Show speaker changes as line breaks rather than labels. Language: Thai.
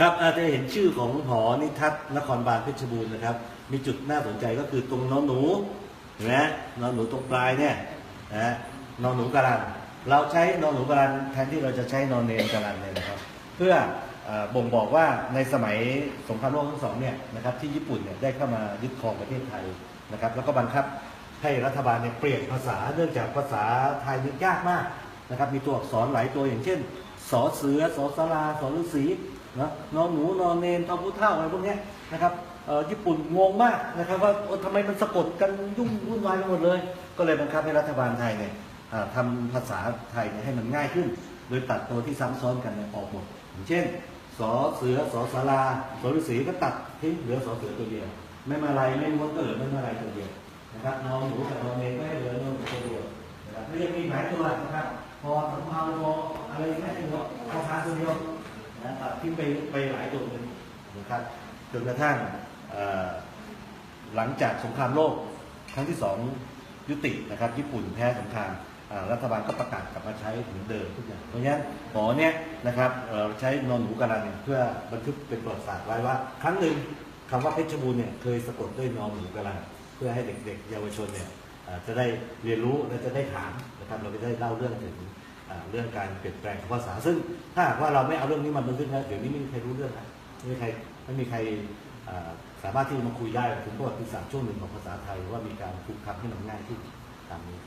ครับอาจจะเห็นชื่อของหอนิทัศนครบาลเพชรบูรณ์นะครับ มีจุดน่าสนใจก็คือตรงนอนหนูเห็นไหมนอนหนูตรงปลายเนี่ยนะนอนหนูกาลันเราใช้นอนหนูกาลันแทนที่เราจะใช้นอนเนนกาลันเลยนะครับ เพื่อบ่งบอกว่าในสมัยสงครามโลกครั้งสองเนี่ยนะครับที่ญี่ปุ่นเนี่ยได้เข้ามายึดครองประเทศไทยนะครับ แล้วก็บังคับให้รัฐบาลเนี่ยเปลี่ยนภาษาเนื่องจากภาษาไทยนี่ยากมากนะครับมีตัวอักษรหลายตัวอย่างเช่นสอเสือสอสลาสอฤาษี นะนอนหนูนอนเนนทอผู้เท่าอะไรพวกนี้นะครับญี่ปุ่นงงมากนะครับว่าทำไมมันสะกดกันยุ่งวุ่นวายไปหมดเลย ก็เลยบังคับให้รัฐบาลไทยเนี่ยทำภาษาไทยให้มันง่ายขึ้น โดยตัดตัวที่ซ้ำซ้อนกันออกหมดอย่างเช่นสอเสือสอสาราสอฤาษีก็ตัดทิ้งเหลือสอเสือตัวเดียวไม่มาลายไม่ม้วนก็เหลือไม่มาลายตัวเดียวนะครับนอนหนูกับนอนเนนก็ให้เหลือนอนหนูตัวเดียวนะครับไม่ยังมีหลายตัวนะครับพอสำเภาพออะไรแค่ตัวพอคาตัวเดียว นะตัดทิ้งไปไปหลายตัวเลยนะครับจนกระทั่งหลังจากสงครามโลกครั้งที่สองยุตินะครับ ญี่ปุ่นแพ้สงครามรัฐบาลก็ประกาศกลับมาใช้เหมือนเดิมทุกอย่าง เพราะฉะนั้นหมอเนี่ยนะครับเอ่อใช้นอนหนูกาลันเนี่ยเพื่อบันทึกเป็นประวัติศาสตร์ไว้ว่า ครั้งหนึ่งคำว่าเพชรบูรณ์เนี่ยเคยสะกดด้วยนอนหนูกาลันเพื่อให้เด็กๆ เยาวชนเนี่ยจะได้เรียนรู้และจะได้ถามนะครับเราจะได้เล่าเรื่องถึง เรื่องการเปลี่ยนแปลงของภาษา ซึ่งถ้าหากว่าเราไม่เอาเรื่องนี้มาบันทึกนะเดี๋ยวนี้ไม่มีใครรู้เรื่องนะไม่มีใครไม่มีใครสามารถที่จะมาคุยได้ถึงประวัติศาสตร์ช่วงหนึ่งของภาษาไทยว่ามีการผูกคำให้มันง่ายขึ้นตามนี้